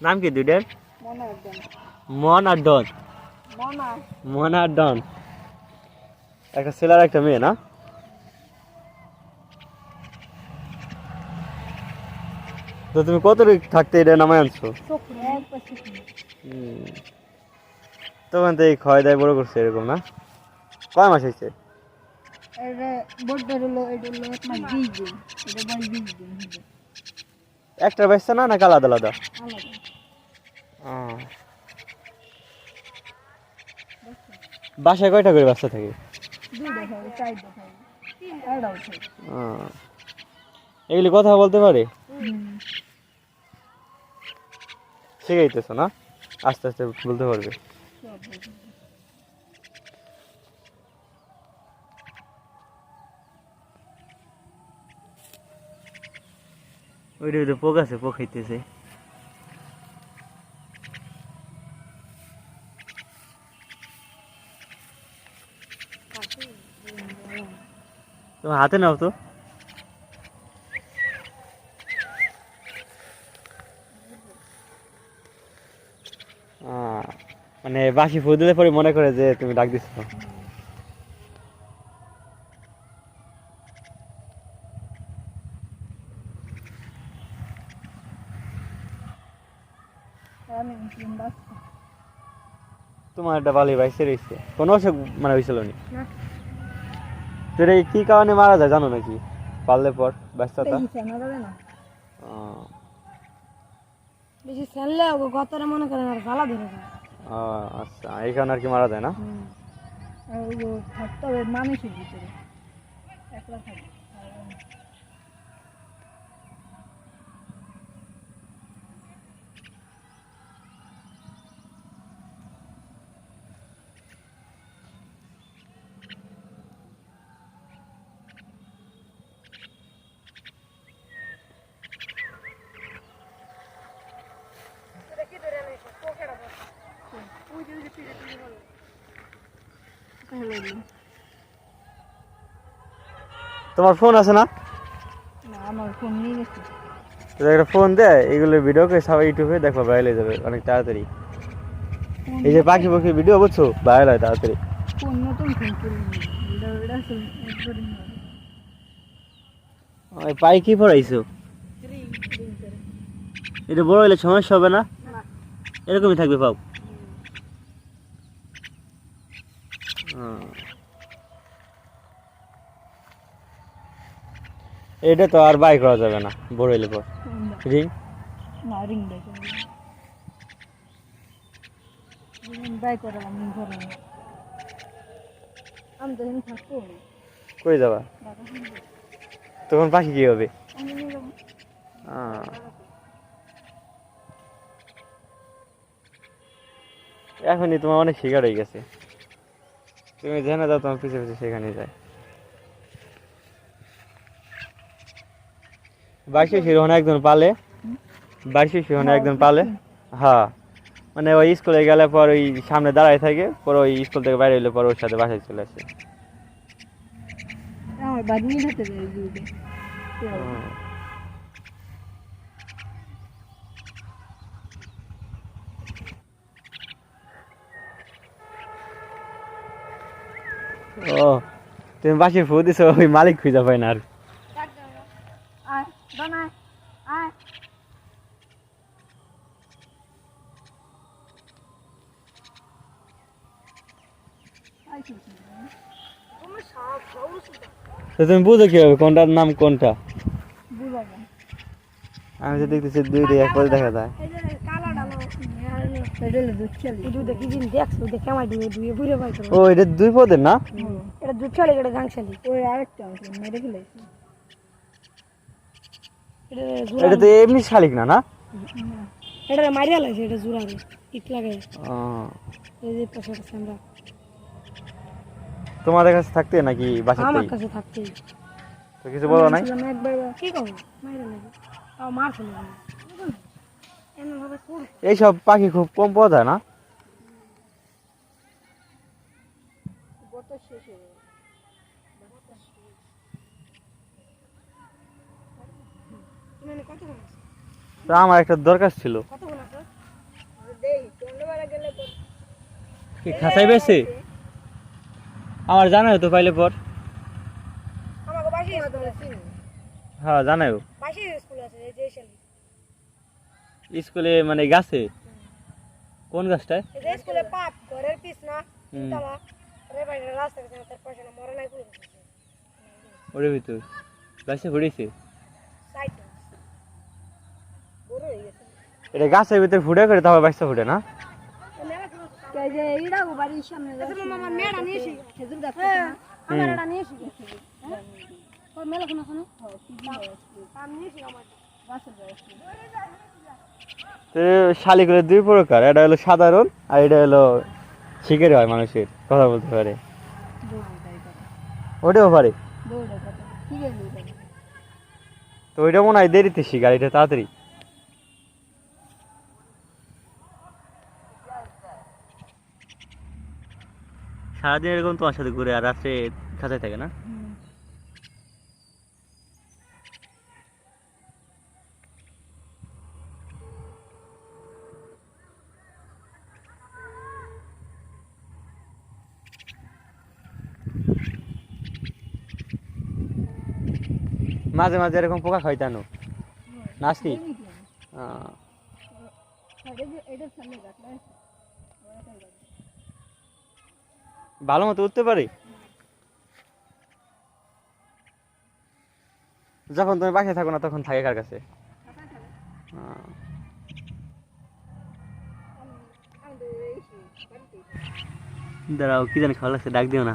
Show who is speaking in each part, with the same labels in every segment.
Speaker 1: নাম কি দুইটার
Speaker 2: মনে
Speaker 1: মন আর ডন
Speaker 2: মন।
Speaker 1: আর ডন একটা ছেলে আর একটা মেয়ে না? তো তুমি কত থাকতে এটা নামায় আনছো? তখন তো এই ক্ষয় দেয় বড় করছে এরকম না? কয় মাস হয়েছে?
Speaker 2: বড়টা হলো এটা হলো এক মাস বিশ দিন। এটা বয়স বিশ দিন
Speaker 1: একটা বাচ্চা না, নাকি আলাদা আলাদা। বাসায় কয়টা করে বাচ্চা থাকে। এগুলি কথা বলতে পারে? শিখাইতেছো না? আস্তে আস্তে বলতে পারবে
Speaker 2: সব বলতে পারে।
Speaker 1: ওইটা ওইটা পোক আছে, পোক খাইতেছে। হাতে নাও তো। মানে বাসি ফুল দিলে পরে মনে করে যে তুমি ডাক দিচ্ছ তোমার একটা বালি বাইসে রয়েছে কোনো অসুখ মানে হয়েছিল নি? তোর এই কি কারণে মারা যায় জানো নাকি? পারলে পর ব্যস্ততা।
Speaker 2: বেশি ফেললে গতরে মনে করেন আর জ্বালা ধরে যায়।
Speaker 1: আচ্ছা এই কারণে আর কি মারা যায় না?
Speaker 2: থাকতে হবে মানুষের ভিতরে। একলা থাকে
Speaker 1: তোমার ফোন আছে না?
Speaker 2: আমার ফোন নিয়ে গেছে
Speaker 1: একটা ফোন দেয় এগুলো ভিডিও করে সবাই ইউটিউবে দেখো ভাইরাল হয়ে যাবে অনেক তাড়াতাড়ি। এই যে পাখি পাখি ভিডিও বুঝছ ভাইরাল হয় তাড়াতাড়ি। ওই পাই কি পড়াইছো এটা বড় হলে সমস্যা হবে না। এরকমই থাকবে পাও। এটা তো আর বাই করা যাবে না বড় হলে পর রিং?
Speaker 2: না রিং বাই করে ঘরে আমি তো এখানে থাকব।
Speaker 1: কই যাবা? তখন পাখি কি হবে। এখনই তোমার অনেক শিকার হয়ে গেছে। তুমি যেখানে যাও তোমার পিছিয়ে পিছিয়ে সেখানে যায়। বাইশে শিরোহনে একজন পালে। বাইশে শিরোহনে একজন পালে। হ্যাঁ। মানে ওই স্কুলে গেলে পর ওই সামনে দাঁড়ায় থাকে পর ওই স্কুল থেকে বাইরে এলে পর ওর সাথে বাসায় চলে আসে।
Speaker 2: আমার বাড়ি নিয়ে
Speaker 1: ও তুমি বাসির ফু দিছো ওই মালিক খুঁজে পায় না আর। তুমি বুঝো কীভাবে কোনটার নাম কোনটা? আমি তো দেখতেছি দুইটা এক করে দেখা যায়। ও এটা দুই পদের না
Speaker 2: এটা দুধ চালি এটা গাং ওই আরেকটা মেরে ফেলেছি এটা
Speaker 1: তো এমনি শালিক না না
Speaker 2: এটা মারিয়া লাগছে এটা জোড়ারে ইট লাগে এই যে পাশে আছে আমরা
Speaker 1: তোমাদের কাছে থাকতে নাকি
Speaker 2: আমার কাছে থাকতে
Speaker 1: তো কিছু বলো নাই
Speaker 2: একবার কি করব মারিয়া লাগে তাও
Speaker 1: এইসব পাখি খুব কম পাওয়া যায় না?
Speaker 2: হয়ে
Speaker 1: তো আমার একটা দরকার ছিল। খাসাই বেশি? আমার জানাই তো পাইলে পর। হ্যাঁ জানাই
Speaker 2: বাসি স্কুল আছে এই যে এশিয়ান
Speaker 1: স্কুলে মানে গাছে? কোন গাছটায়?
Speaker 2: স্কুলে পাপ ঘরের পিছ না রে বাইরে রাস্তা পাশে না মরে নাই
Speaker 1: ওরে ভিতর। গাছে ঘুরেছে?
Speaker 2: সাইড। বড় হয়ে গেছে।
Speaker 1: এটা গাছের ভিতরে ফুটে করে তারপর বাচ্চা ফুটে না?
Speaker 2: এই যে এইটা বাড়ির সামনে যাচ্ছে আমার মেয়েটা নিয়ে এসে খেজুর গাছ আমার এটা নিয়ে এসে তোর মেলা
Speaker 1: শালিগুলো দুই প্রকার, এটা হলো সাধারণ আর এটা হলো শিখের হয় মানুষের, কথা বলতে পারে। ওটাও পারে। তো ওইটা মনে হয় দেরিতে শিকার এটা তাড়াতাড়ি। সারাদিন এরকম তোমার সাথে ঘুরে আর রাত্রে খাঁচায় থাকে না? মাঝে মাঝে এরকম পোকা খাইতানো নাস্তি? ভালো মতো উঠতে পারে? যখন তুমি বাসায় থাকো না, তখন থাকে কার কাছে? দাঁড়াও, কি জানি খাওয়া লাগছে, ডাক দিও না।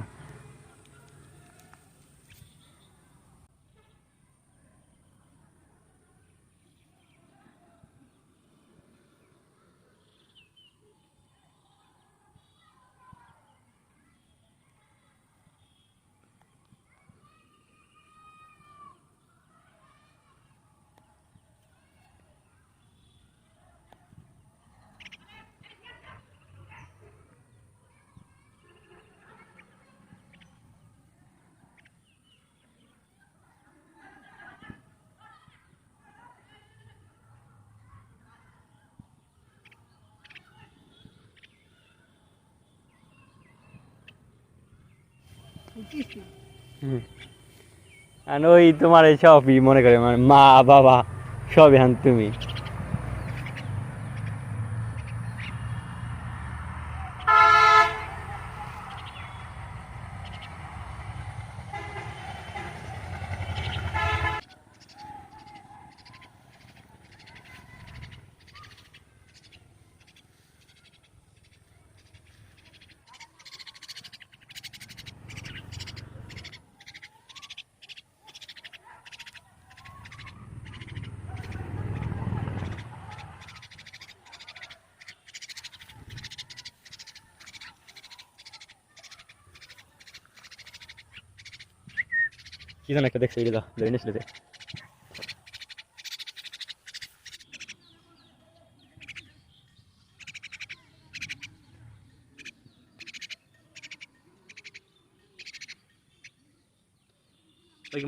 Speaker 1: আর ওই তোমার সবই মনে করে মানে মা বাবা সবই হান তুমি। কি জানো একটা দেখছ এটা ধরে নিয়েছিল যে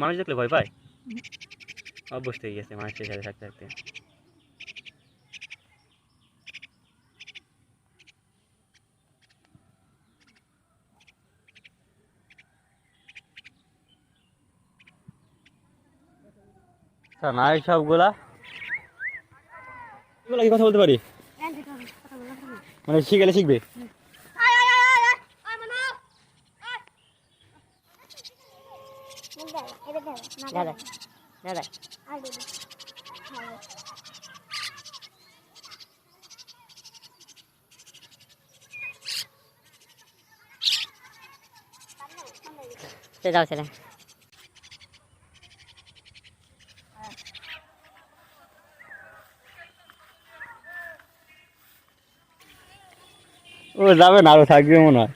Speaker 1: মানুষ দেখলে ভয় পায় অভ্যস্ত হয়ে গেছে মানুষের সাথে থাকতে থাকতে তা না এই সবগুলা কি কথা বলতে পারি? মানে শিখেলে শিখবে?
Speaker 2: দাদা দাদা
Speaker 3: যাও ছেলে।
Speaker 1: ও যাবে না আরও থাকবে মনে হয়।